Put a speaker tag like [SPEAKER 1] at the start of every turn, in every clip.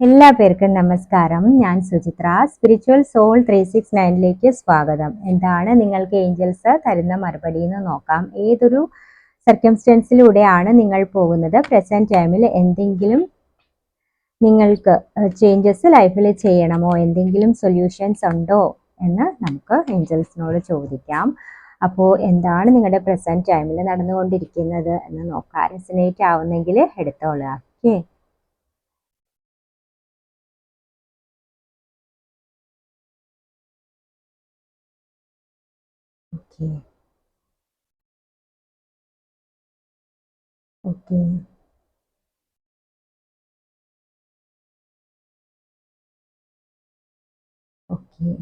[SPEAKER 1] എല്ലാ പേർക്കും നമസ്കാരം. ഞാൻ Suchitra. Spiritual soul three six നയനിലേക്ക് സ്വാഗതം. എന്താണ് നിങ്ങൾക്ക് ഏഞ്ചൽസ് തരുന്ന മറുപടി എന്ന് നോക്കാം. ഏതൊരു സർക്കംസ്റ്റൻസിലൂടെയാണ് നിങ്ങൾ പോകുന്നത്? പ്രസന്റ് ടൈമിൽ എന്തെങ്കിലും നിങ്ങൾക്ക് ചേഞ്ചസ് ലൈഫിൽ ചെയ്യണമോ? എന്തെങ്കിലും സൊല്യൂഷൻസ് ഉണ്ടോ? എന്ന് നമുക്ക് ഏഞ്ചൽസിനോട് ചോദിക്കാം. അപ്പോൾ എന്താണ് നിങ്ങളുടെ പ്രസന്റ് ടൈമിൽ നടന്നുകൊണ്ടിരിക്കുന്നത് എന്ന് നോക്കാം. റെസിനേറ്റ് ആവുന്നെങ്കിൽ എടുത്തോളുക okay okay okay okay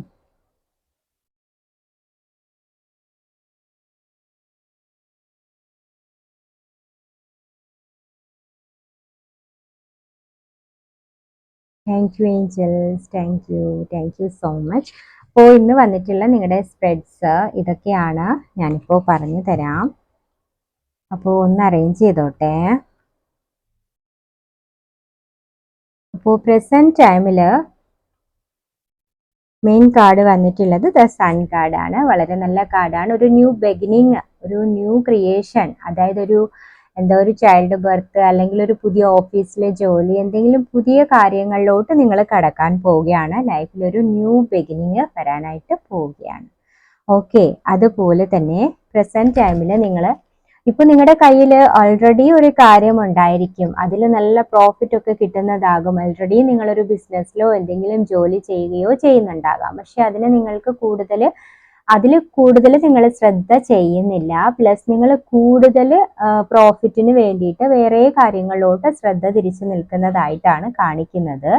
[SPEAKER 1] Thank you, angels. Thank you. Thank you so much. അപ്പോൾ ഇന്ന് വന്നിട്ടുള്ള നിങ്ങളുടെ സ്പ്രെഡ്സ് ഇതൊക്കെയാണ് ഞാനിപ്പോൾ പറഞ്ഞു തരാം. അപ്പോൾ ഒന്ന് അറേഞ്ച് ചെയ്തോട്ടെ. അപ്പോൾ പ്രസന്റ് ടൈമിൽ മെയിൻ കാർഡ് വന്നിട്ടുള്ളത് ദ സൺ കാർഡാണ് വളരെ നല്ല കാർഡാണ് ഒരു ന്യൂ ബിഗിനിങ് ഒരു ന്യൂ ക്രിയേഷൻ അതായത് ഒരു എന്താ ഒരു ചൈൽഡ് ബർത്ത് അല്ലെങ്കിൽ ഒരു പുതിയ ഓഫീസിലെ ജോലി എന്തെങ്കിലും പുതിയ കാര്യങ്ങളിലോട്ട് നിങ്ങൾ കടക്കാൻ പോവുകയാണ്. ലൈഫിൽ ഒരു ന്യൂ ബിഗിനിങ് വരാനായിട്ട് പോവുകയാണ്. ഓക്കെ അതുപോലെ തന്നെ പ്രസന്റ് ടൈമിൽ നിങ്ങൾ ഇപ്പൊ നിങ്ങളുടെ കയ്യിൽ ഓൾറെഡി ഒരു കാര്യം ഉണ്ടായിരിക്കും. അതിൽ നല്ല പ്രോഫിറ്റ് ഒക്കെ കിട്ടുന്നതാകും. ഓൾറെഡി നിങ്ങളൊരു ബിസിനസ്സിലോ എന്തെങ്കിലും ജോലി ചെയ്യുകയോ ചെയ്യുന്നുണ്ടാകാം. പക്ഷെ അതിന് നിങ്ങൾക്ക് കൂടുതൽ അതിൽ കൂടുതൽ നിങ്ങൾ ശ്രദ്ധ ചെയ്യുന്നില്ല. പ്ലസ് നിങ്ങൾ കൂടുതൽ പ്രോഫിറ്റിന് വേണ്ടിയിട്ട് വേറെ കാര്യങ്ങളിലോട്ട് ശ്രദ്ധ തിരിച്ചു നിൽക്കുന്നതായിട്ടാണ് കാണിക്കുന്നത്.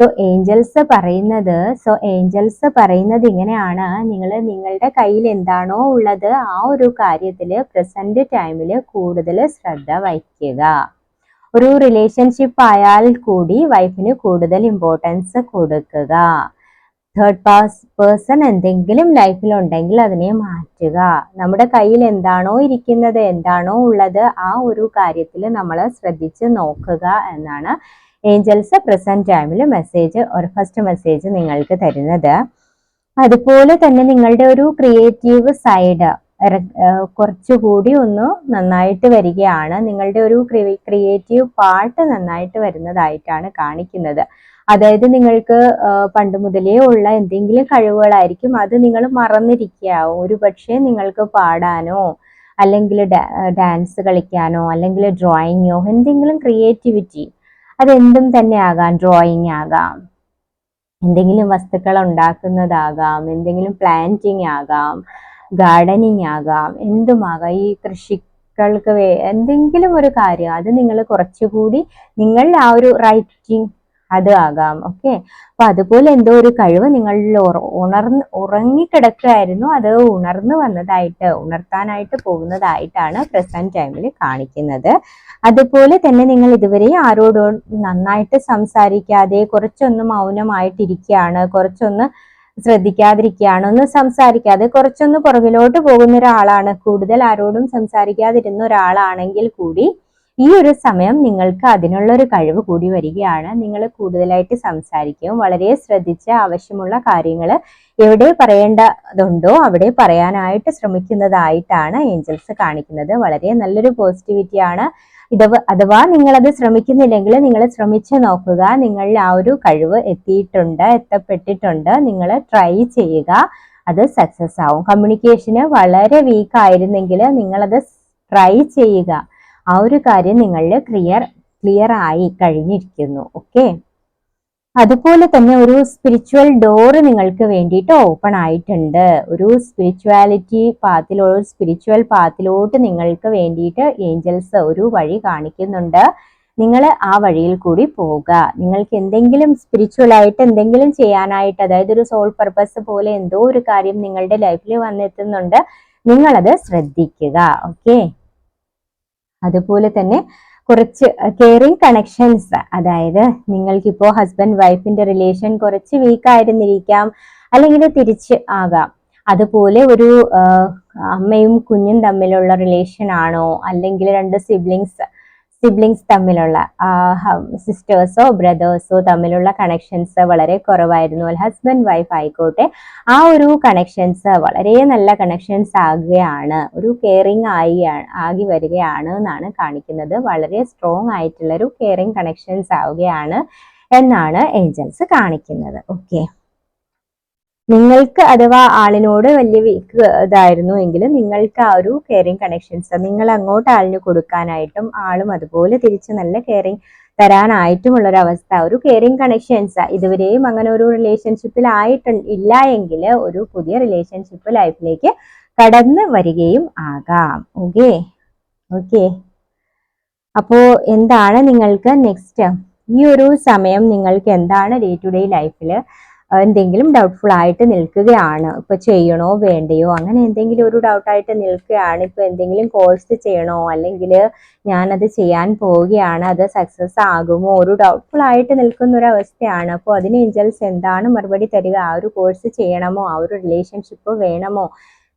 [SPEAKER 1] സോ ഏഞ്ചൽസ് പറയുന്നത് സോ ഏഞ്ചൽസ് പറയുന്നത് ഇങ്ങനെയാണ്. നിങ്ങൾ നിങ്ങളുടെ കയ്യിൽ എന്താണോ ഉള്ളത് ആ ഒരു കാര്യത്തിൽ പ്രസന്റ് ടൈമിൽ കൂടുതൽ ശ്രദ്ധ വയ്ക്കുക. ഒരു റിലേഷൻഷിപ്പ് ആയാൽ കൂടി വൈഫിന് കൂടുതൽ ഇമ്പോർട്ടൻസ് കൊടുക്കുക. തേർഡ് പാസ് പേഴ്സൺ എന്തെങ്കിലും ലൈഫിൽ ഉണ്ടെങ്കിൽ അതിനെ മാറ്റുക. നമ്മുടെ കയ്യിൽ എന്താണോ ഇരിക്കുന്നത് എന്താണോ ഉള്ളത് ആ ഒരു കാര്യത്തിൽ നമ്മൾ ശ്രദ്ധിച്ച് നോക്കുക എന്നാണ് ഏഞ്ചൽസ് പ്രസന്റ് ടൈമിൽ മെസ്സേജ് ഒരു ഫസ്റ്റ് മെസ്സേജ് നിങ്ങൾക്ക് തരുന്നത്. അതുപോലെ തന്നെ നിങ്ങളുടെ ഒരു ക്രിയേറ്റീവ് സൈഡ് കുറച്ചുകൂടി ഒന്ന് നന്നായിട്ട് വരികയാണ്. നിങ്ങളുടെ ഒരു ക്രിയേറ്റീവ് പാർട്ട് നന്നായിട്ട് വരുന്നതായിട്ടാണ് കാണിക്കുന്നത്. അതായത് നിങ്ങൾക്ക് പണ്ട് മുതലേ ഉള്ള എന്തെങ്കിലും കഴിവുകളായിരിക്കും അത് നിങ്ങൾ മറന്നിരിക്കാവും. ഒരു പക്ഷേ നിങ്ങൾക്ക് പാടാനോ അല്ലെങ്കിൽ ഡാൻസ് കളിക്കാനോ അല്ലെങ്കിൽ ഡ്രോയിങ്ങോ എന്തെങ്കിലും ക്രിയേറ്റിവിറ്റി അതെന്തും തന്നെ ആകാം. ഡ്രോയിങ് ആകാം. എന്തെങ്കിലും വസ്തുക്കൾ ഉണ്ടാക്കുന്നതാകാം. എന്തെങ്കിലും പ്ലാന്റിങ് ആകാം. ഗാർഡനിങ് ആകാം. എന്തുമാകാം? ഈ കൃഷികൾക്ക് എന്തെങ്കിലും ഒരു കാര്യം അത് നിങ്ങൾ കുറച്ചുകൂടി നിങ്ങൾ ആ ഒരു റൈറ്റിംഗ് അത് ആകാം. ഓക്കെ അപ്പൊ അതുപോലെ എന്തോ ഒരു കഴിവ് നിങ്ങളിൽ ഉണർന്ന് ഉറങ്ങിക്കിടക്കുകയായിരുന്നു അത് ഉണർന്നു വന്നതായിട്ട് ഉണർത്താനായിട്ട് പോകുന്നതായിട്ടാണ് പ്രസന്റ് ടൈമിൽ കാണിക്കുന്നത്. അതുപോലെ തന്നെ നിങ്ങൾ ഇതുവരെ ആരോടോ നന്നായിട്ട് സംസാരിക്കാതെ കുറച്ചൊന്ന് മൗനമായിട്ടിരിക്കുകയാണ് കുറച്ചൊന്ന് ശ്രദ്ധിക്കാതിരിക്കുകയാണ് ഒന്ന് സംസാരിക്കാതെ കുറച്ചൊന്ന് പുറകിലോട്ട് പോകുന്ന ഒരാളാണ് കൂടുതൽ ആരോടും സംസാരിക്കാതിരുന്ന ഒരാളാണെങ്കിൽ കൂടി ഈ ഒരു സമയം നിങ്ങൾക്ക് അതിനുള്ള ഒരു കഴിവ് കൂടി വരികയാണ്. നിങ്ങൾ കൂടുതലായിട്ട് സംസാരിക്കും. വളരെ ശ്രദ്ധിച്ച് ആവശ്യമുള്ള കാര്യങ്ങൾ എവിടെ പറയേണ്ടതുണ്ടോ അവിടെ പറയാനായിട്ട് ശ്രമിക്കുന്നതായിട്ടാണ് ഏഞ്ചൽസ് കാണിക്കുന്നത്. വളരെ നല്ലൊരു പോസിറ്റിവിറ്റിയാണ് ഇത് അഥവാ നിങ്ങളത് ശ്രമിക്കുന്നില്ലെങ്കിൽ നിങ്ങൾ ശ്രമിച്ചു നോക്കുക. നിങ്ങളിൽ ആ ഒരു കഴിവ് എത്തിയിട്ടുണ്ട് എത്തപ്പെട്ടിട്ടുണ്ട്. നിങ്ങൾ ട്രൈ ചെയ്യുക. അത് സക്സസ് ആവും. കമ്മ്യൂണിക്കേഷന് വളരെ വീക്ക് ആയിരുന്നെങ്കിൽ നിങ്ങളത് ട്രൈ ചെയ്യുക. ആ ഒരു കാര്യം നിങ്ങളിൽ ക്ലിയർ ക്ലിയർ ആയി കഴിഞ്ഞിരിക്കുന്നു. ഓക്കെ അതുപോലെ തന്നെ ഒരു സ്പിരിച്വൽ ഡോർ നിങ്ങൾക്ക് വേണ്ടിയിട്ട് ഓപ്പൺ ആയിട്ടുണ്ട്. ഒരു സ്പിരിച്വാലിറ്റി പാത്തിലോ സ്പിരിച്വൽ പാത്തിലോട്ട് നിങ്ങൾക്ക് വേണ്ടിയിട്ട് ഏഞ്ചൽസ് ഒരു വഴി കാണിക്കുന്നുണ്ട്. നിങ്ങൾ ആ വഴിയിൽ കൂടി പോവുക. നിങ്ങൾക്ക് എന്തെങ്കിലും സ്പിരിച്വൽ ആയിട്ട് എന്തെങ്കിലും ചെയ്യാനായിട്ട് അതായത് ഒരു സോൾ പർപ്പസ് പോലെ എന്തോ ഒരു കാര്യം നിങ്ങളുടെ ലൈഫിൽ വന്നെത്തുന്നുണ്ട്. നിങ്ങളത് ശ്രദ്ധിക്കുക. ഓക്കെ അതുപോലെ തന്നെ കുറച്ച് കെയറിങ് കണക്ഷൻസ് അതായത് നിങ്ങൾക്കിപ്പോൾ ഹസ്ബൻഡ് വൈഫിന്റെ റിലേഷൻ കുറച്ച് വീക്ക് ആയിരുന്നിരിക്കാം അല്ലെങ്കിൽ തിരിച്ച് ആകാം. അതുപോലെ ഒരു അമ്മയും കുഞ്ഞും തമ്മിലുള്ള റിലേഷൻ ആണോ അല്ലെങ്കിൽ രണ്ട് സിബ്ലിങ്സ് സിബ്ലിങ്സ് തമ്മിലുള്ള സിസ്റ്റേഴ്സോ ബ്രദേഴ്സോ തമ്മിലുള്ള കണക്ഷൻസ് വളരെ കുറവായിരുന്നു. ഹസ്ബൻഡ് വൈഫ് ആയിക്കോട്ടെ ആ ഒരു കണക്ഷൻസ് വളരെ നല്ല കണക്ഷൻസ് ആകുകയാണ് ഒരു കെയറിങ് ആയി ആകി വരികയാണ് എന്നാണ് കാണിക്കുന്നത്. വളരെ സ്ട്രോങ് ആയിട്ടുള്ള ഒരു കെയറിങ് കണക്ഷൻസ് ആവുകയാണ് എന്നാണ് ഏഞ്ചൽസ് കാണിക്കുന്നത്. ഓക്കെ നിങ്ങൾക്ക് അഥവാ ആളിനോട് വലിയ വീക്ക് ഇതായിരുന്നു എങ്കിൽ നിങ്ങൾക്ക് ആ ഒരു കെയറിങ് കണക്ഷൻസ് നിങ്ങൾ അങ്ങോട്ട് ആളിന് കൊടുക്കാനായിട്ടും ആളും അതുപോലെ തിരിച്ച് നല്ല കെയറിങ് തരാനായിട്ടുമുള്ള ഒരു അവസ്ഥ ഒരു കെയറിങ് കണക്ഷൻസ് ഇതുവരെയും അങ്ങനെ ഒരു റിലേഷൻഷിപ്പിൽ ആയിട്ട് ഇല്ല എങ്കിൽ ഒരു പുതിയ റിലേഷൻഷിപ്പ് ലൈഫിലേക്ക് കടന്ന് വരികയും ആകാം. ഓക്കെ ഓക്കെ അപ്പോ എന്താണ് നിങ്ങൾക്ക് നെക്സ്റ്റ് ഈ ഒരു സമയം നിങ്ങൾക്ക് എന്താണ് ഡേ ടു ഡേ ലൈഫിൽ എന്തെങ്കിലും ഡൗട്ട്ഫുൾ ആയിട്ട് നിൽക്കുകയാണ്. ഇപ്പൊ ചെയ്യണോ വേണ്ടയോ? അങ്ങനെ എന്തെങ്കിലും ഒരു ഡൗട്ടായിട്ട് നിൽക്കുകയാണ്. ഇപ്പൊ എന്തെങ്കിലും കോഴ്സ് ചെയ്യണോ? അല്ലെങ്കിൽ ഞാനത് ചെയ്യാൻ പോവുകയാണ്. അത് സക്സസ് ആകുമോ? ഒരു ഡൗട്ട്ഫുൾ ആയിട്ട് നിൽക്കുന്ന ഒരു അവസ്ഥയാണ്. അപ്പോൾ അതിന് ഏഞ്ചൽസ് എന്താണ് മറുപടി തരിക? ആ ഒരു കോഴ്സ് ചെയ്യണമോ? ആ ഒരു റിലേഷൻഷിപ്പ് വേണമോ?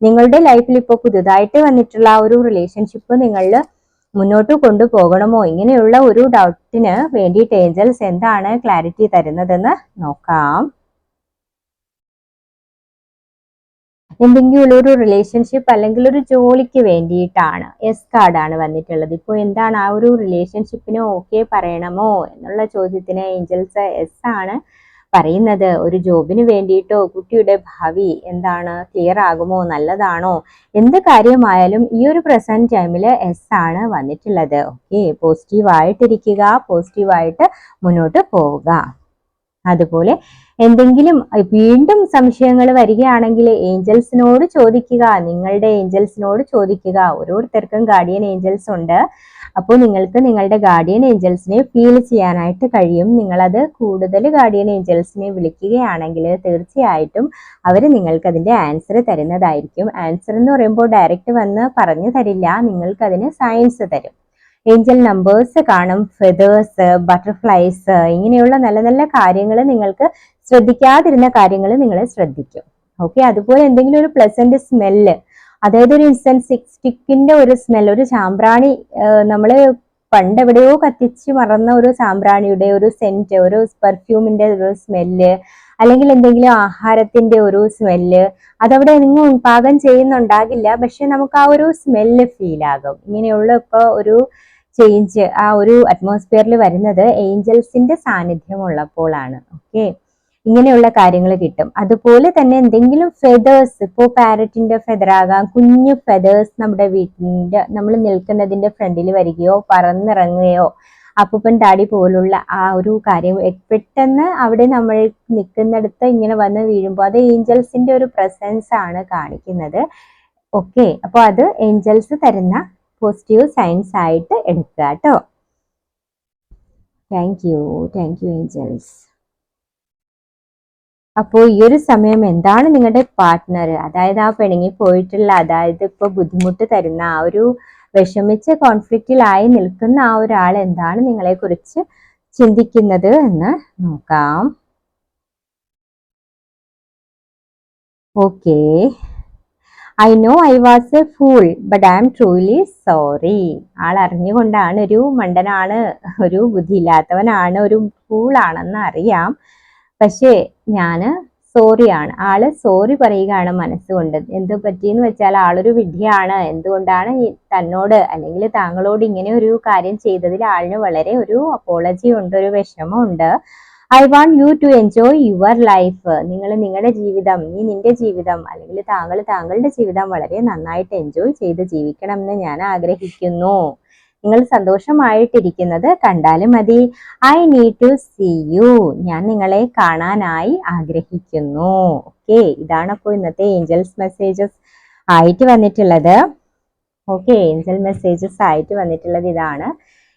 [SPEAKER 1] നിങ്ങളുടെ ലൈഫിൽ ഇപ്പോൾ പുതുതായിട്ട് വന്നിട്ടുള്ള ആ ഒരു റിലേഷൻഷിപ്പ് നിങ്ങളിൽ മുന്നോട്ട് കൊണ്ടുപോകണമോ? ഇങ്ങനെയുള്ള ഒരു ഡൗട്ടിന് വേണ്ടിയിട്ട് ഏഞ്ചൽസ് എന്താണ് ക്ലാരിറ്റി തരുന്നതെന്ന് നോക്കാം. എന്തെങ്കിലും ഒരു റിലേഷൻഷിപ്പ് അല്ലെങ്കിൽ ഒരു ജോലിക്ക് വേണ്ടിയിട്ടാണ് എസ് കാർഡാണ് വന്നിട്ടുള്ളത്. ഇപ്പോൾ എന്താണ് ആ ഒരു റിലേഷൻഷിപ്പിന് ഓക്കെ പറയണമോ എന്നുള്ള ചോദ്യത്തിന് ഏഞ്ചൽസ് എസ് ആണ് പറയുന്നത്. ഒരു ജോബിന് വേണ്ടിയിട്ടോ കുട്ടിയുടെ ഭാവി എന്താണ് ക്ലിയർ ആകുമോ നല്ലതാണോ എന്ത് കാര്യമായാലും ഈ ഒരു പ്രസന്റ് ടൈമിൽ എസ് ആണ് വന്നിട്ടുള്ളത്. ഓക്കെ പോസിറ്റീവായിട്ടിരിക്കുക പോസിറ്റീവായിട്ട് മുന്നോട്ട് പോവുക. അതുപോലെ എന്തെങ്കിലും വീണ്ടും സംശയങ്ങൾ വരികയാണെങ്കിൽ ഏഞ്ചൽസിനോട് ചോദിക്കുക നിങ്ങളുടെ ഏഞ്ചൽസിനോട് ചോദിക്കുക. ഓരോരുത്തർക്കും ഗാർഡിയൻ ഏഞ്ചൽസ് ഉണ്ട്. അപ്പോൾ നിങ്ങൾക്ക് നിങ്ങളുടെ ഗാർഡിയൻ ഏഞ്ചൽസിനെ ഫീൽ ചെയ്യാനായിട്ട് കഴിയും. നിങ്ങളത് കൂടുതൽ ഗാർഡിയൻ ഏഞ്ചൽസിനെ വിളിക്കുകയാണെങ്കിൽ തീർച്ചയായിട്ടും അവർ നിങ്ങൾക്ക് അതിന്റെ ആൻസർ തരുന്നതായിരിക്കും. ആൻസർ എന്ന് പറയുമ്പോൾ ഡയറക്റ്റ് വന്ന് പറഞ്ഞു തരില്ല. നിങ്ങൾക്കതിന് സയൻസ് തരും. ഏഞ്ചൽ നമ്പേഴ്സ് കാണും ഫെതേഴ്സ് ബട്ടർഫ്ലൈസ് ഇങ്ങനെയുള്ള നല്ല നല്ല കാര്യങ്ങൾ നിങ്ങൾക്ക് ശ്രദ്ധിക്കാതിരുന്ന കാര്യങ്ങൾ നിങ്ങൾ ശ്രദ്ധിക്കും. ഓക്കെ അതുപോലെ എന്തെങ്കിലും ഒരു പ്ലസന്റ് സ്മെല്ല് അതായത് ഒരു ഇൻസെൻസ് സ്റ്റിക്കിന്റെ ഒരു സ്മെൽ ഒരു ചാമ്പ്രാണി നമ്മൾ പണ്ട് എവിടെയോ കത്തിച്ച് മറന്ന ഒരു സാമ്പ്രാണിയുടെ ഒരു സെന്റ് ഒരു പെർഫ്യൂമിന്റെ ഒരു സ്മെല്ല് അല്ലെങ്കിൽ എന്തെങ്കിലും ആഹാരത്തിന്റെ ഒരു സ്മെല്ല് അതവിടെ നിങ്ങൾ പാകം ചെയ്യുന്നുണ്ടാകില്ല പക്ഷെ നമുക്ക് ആ ഒരു സ്മെല്ല് ഫീൽ ആകും. ഇങ്ങനെയുള്ള ഇപ്പൊ ഒരു ചേഞ്ച് ആ ഒരു അറ്റ്മോസ്ഫിയറിൽ വരുന്നത് ഏഞ്ചൽസിന്റെ സാന്നിധ്യം ഉള്ളപ്പോഴാണ് ഓക്കെ ഇങ്ങനെയുള്ള കാര്യങ്ങൾ കിട്ടും. അതുപോലെ തന്നെ എന്തെങ്കിലും ഫെതേഴ്സ് ഇപ്പോൾ പാരറ്റിന്റെ ഫെദർ ആകാം കുഞ്ഞു ഫെതേഴ്സ് നമ്മുടെ വീട്ടിന്റെ നമ്മൾ നിൽക്കുന്നതിന്റെ ഫ്രണ്ടിൽ വരികയോ പറന്നിറങ്ങുകയോ അപ്പൂപ്പൻ താടി പോലുള്ള ആ ഒരു കാര്യം പെട്ടെന്ന് അവിടെ നമ്മൾ നിൽക്കുന്നിടത്ത് ഇങ്ങനെ വന്ന് വീഴുമ്പോൾ അത് ഏഞ്ചൽസിന്റെ ഒരു പ്രസൻസ് ആണ് കാണിക്കുന്നത്. ഓക്കെ അപ്പോൾ അത് ഏഞ്ചൽസ് തരുന്ന പോസിറ്റീവ് സയൻസ് ആയിട്ട് എടുക്കുക കേട്ടോ. Thank you thank you angels അപ്പോൾ ഈ ഒരു സമയം എന്താണ് നിങ്ങളുടെ പാർട്ട്ണർ അതായത് ആ പിണങ്ങി പോയിട്ടുള്ള അതായത് ഇപ്പോൾ ബുദ്ധിമുട്ട് തരുന്ന ആ ഒരു വിഷമിച്ച കോൺഫ്ലിക്റ്റിലായി നിൽക്കുന്ന ആ ഒരാൾ എന്താണ് നിങ്ങളെ കുറിച്ച് ചിന്തിക്കുന്നത് എന്ന് നോക്കാം. Okay I know I was a fool but I am truly sorry ആൾ അറിഞ്ഞുകൊണ്ടാണ് ഒരു മണ്ടനാണ് ഒരു ബുദ്ധിയില്ലാത്തവനാണ് ഒരു ഫൂൾ ആണെന്ന് അറിയാം. പക്ഷേ ഞാൻ സോറിയാണ് ആൾ സോറി പറയുകയാണ് മനസ്സുകൊണ്ട്. എന്ത് പറ്റിയെന്ന് വെച്ചാൽ ആളൊരു വിഡ്ഢിയാണ്. എന്തുകൊണ്ടാണ് തന്നോട് അല്ലെങ്കിൽ താങ്കളോട് ഇങ്ങനെ ഒരു കാര്യം ചെയ്തതിൽ ആളിന് വളരെ ഒരു അപ്പോളജി ഉണ്ട് ഒരു വിഷമമുണ്ട്. I want you to enjoy your life നിങ്ങൾ നിങ്ങളുടെ ജീവിതം നീ നിന്റെ ജീവിതം അല്ലെങ്കിൽ താങ്കൾ താങ്കളുടെ ജീവിതം വളരെ നന്നായിട്ട് എൻജോയ് ചെയ്ത് ജീവിക്കണം എന്ന് ഞാൻ ആഗ്രഹിക്കുന്നു. നിങ്ങൾ സന്തോഷമായിട്ടിരിക്കുന്നത് കണ്ടാലും മതി. I need to see you ഞാൻ നിങ്ങളെ കാണാനായി ആഗ്രഹിക്കുന്നു. ഓക്കെ ഇതാണ് അപ്പോൾ ഇന്നത്തെ ഏഞ്ചൽസ് മെസ്സേജസ് ആയിട്ട് വന്നിട്ടുള്ളത്. ഓക്കെ ഏഞ്ചൽ മെസ്സേജസ് ആയിട്ട് വന്നിട്ടുള്ളത് ഇതാണ്.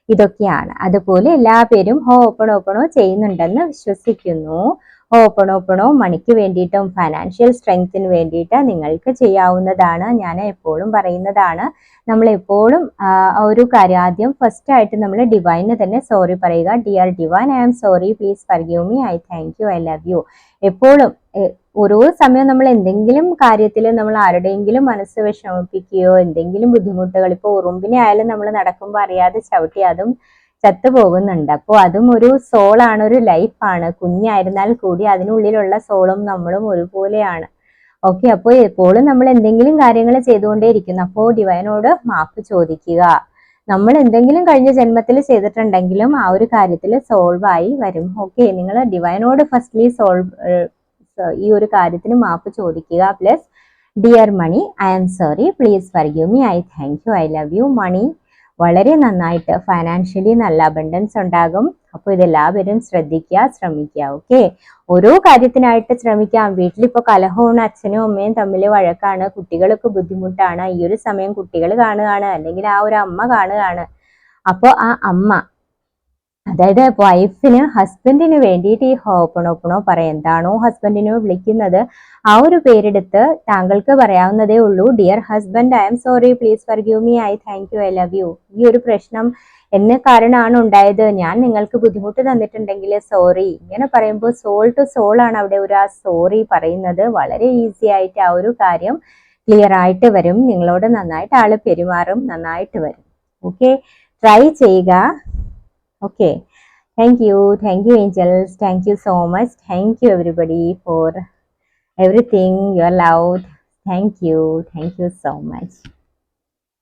[SPEAKER 1] ഇതൊക്കെയാണ്. അതുപോലെ എല്ലാ പേരും ഹോ ഓപ്പൺ ഓപ്പണോ ചെയ്യുന്നുണ്ടെന്ന് വിശ്വസിക്കുന്നു. ഓപ്പണോപ്പണോ മണിക്ക് വേണ്ടിയിട്ടും ഫൈനാൻഷ്യൽ സ്ട്രെങ്ത്തിന് വേണ്ടിയിട്ട് നിങ്ങൾക്ക് ചെയ്യാവുന്നതാണ്. ഞാൻ എപ്പോഴും പറയുന്നതാണ്. നമ്മൾ എപ്പോഴും ഒരു കാര്യം ആദ്യം ഫസ്റ്റ് ആയിട്ട് നമ്മൾ ഡിവൈന് തന്നെ സോറി പറയുക. Dear divine I am sorry please പറയൂ me I thank you I love you എപ്പോഴും ഓരോ സമയം നമ്മൾ എന്തെങ്കിലും കാര്യത്തിൽ നമ്മൾ ആരുടെയെങ്കിലും മനസ്സ് വിഷമിപ്പിക്കുകയോ എന്തെങ്കിലും ബുദ്ധിമുട്ടുകൾ ഇപ്പോൾ ഉറുമ്പിനെ ആയാലും നമ്മൾ നടക്കുമ്പോൾ അറിയാതെ ചവിട്ടി അതും ചത്തുപോകുന്നുണ്ട്. അപ്പോൾ അതും ഒരു സോളാണ് ഒരു ലൈഫാണ്. കുഞ്ഞായിരുന്നാൽ കൂടി അതിനുള്ളിലുള്ള സോളും നമ്മളും ഒരുപോലെയാണ്. ഓക്കെ അപ്പോൾ എപ്പോഴും നമ്മൾ എന്തെങ്കിലും കാര്യങ്ങൾ ചെയ്തുകൊണ്ടേയിരിക്കുന്നു. അപ്പോൾ ഡിവൈനോട് മാപ്പ് ചോദിക്കുക. നമ്മൾ എന്തെങ്കിലും കഴിഞ്ഞ ജന്മത്തിൽ ചെയ്തിട്ടുണ്ടെങ്കിലും ആ ഒരു കാര്യത്തിൽ സോൾവ് ആയി വരും. ഓക്കെ നിങ്ങൾ ഡിവൈനോട് ഫസ്റ്റ്ലി സോൾവ് ഈ ഒരു കാര്യത്തിന് മാപ്പ് ചോദിക്കുക. Please dear Mani I am sorry please forgive me I thank you I love you Mani വളരെ നന്നായിട്ട് ഫൈനാൻഷ്യലി നല്ല അബണ്ടൻസ് ഉണ്ടാകും. അപ്പോൾ ഇതെല്ലാവരും ശ്രദ്ധിക്കുക ശ്രമിക്കുക ഓക്കെ ഓരോ കാര്യത്തിനായിട്ട് ശ്രമിക്കാം. വീട്ടിലിപ്പോൾ കലഹമാണ് അച്ഛനും അമ്മയും തമ്മിൽ വഴക്കാണ്. കുട്ടികൾക്ക് ബുദ്ധിമുട്ടാണ്. ഈ ഒരു സമയം കുട്ടികൾ കാണുകയാണ്. അല്ലെങ്കിൽ ആ ഒരു അമ്മ കാണുകയാണ്. അപ്പോൾ ആ അമ്മ അതായത് വൈഫിന് ഹസ്ബൻഡിന് വേണ്ടിയിട്ട് ഈ ഹോപ്പണോപ്പണോ പറയാം. എന്താണോ ഹസ്ബൻഡിനെ വിളിക്കുന്നത്. ആ ഒരു പേരെടുത്ത് താങ്കൾക്ക് പറയാവുന്നതേ ഉള്ളൂ. Dear husband I am sorry please forgive me I thank you I love you ഈ ഒരു പ്രശ്നം എന്ന കാരണമാണ് ഉണ്ടായത്. ഞാൻ നിങ്ങൾക്ക് ബുദ്ധിമുട്ട് തന്നിട്ടുണ്ടെങ്കിൽ സോറി ഇങ്ങനെ പറയുമ്പോൾ സോൾ ടു സോൾ ആണ് അവിടെ ഒരു ആ സോറി പറയുന്നത്. വളരെ ഈസി ആയിട്ട് ആ ഒരു കാര്യം ക്ലിയർ ആയിട്ട് വരും. നിങ്ങളോട് നന്നായിട്ട് ആൾ പെരുമാറും. നന്നായിട്ട് വരും. ഓക്കെ ട്രൈ ചെയ്യുക. Okay? Thank you. Thank you angels. Thank you so much. Thank you everybody for everything. You allowed thank you. Thank you so much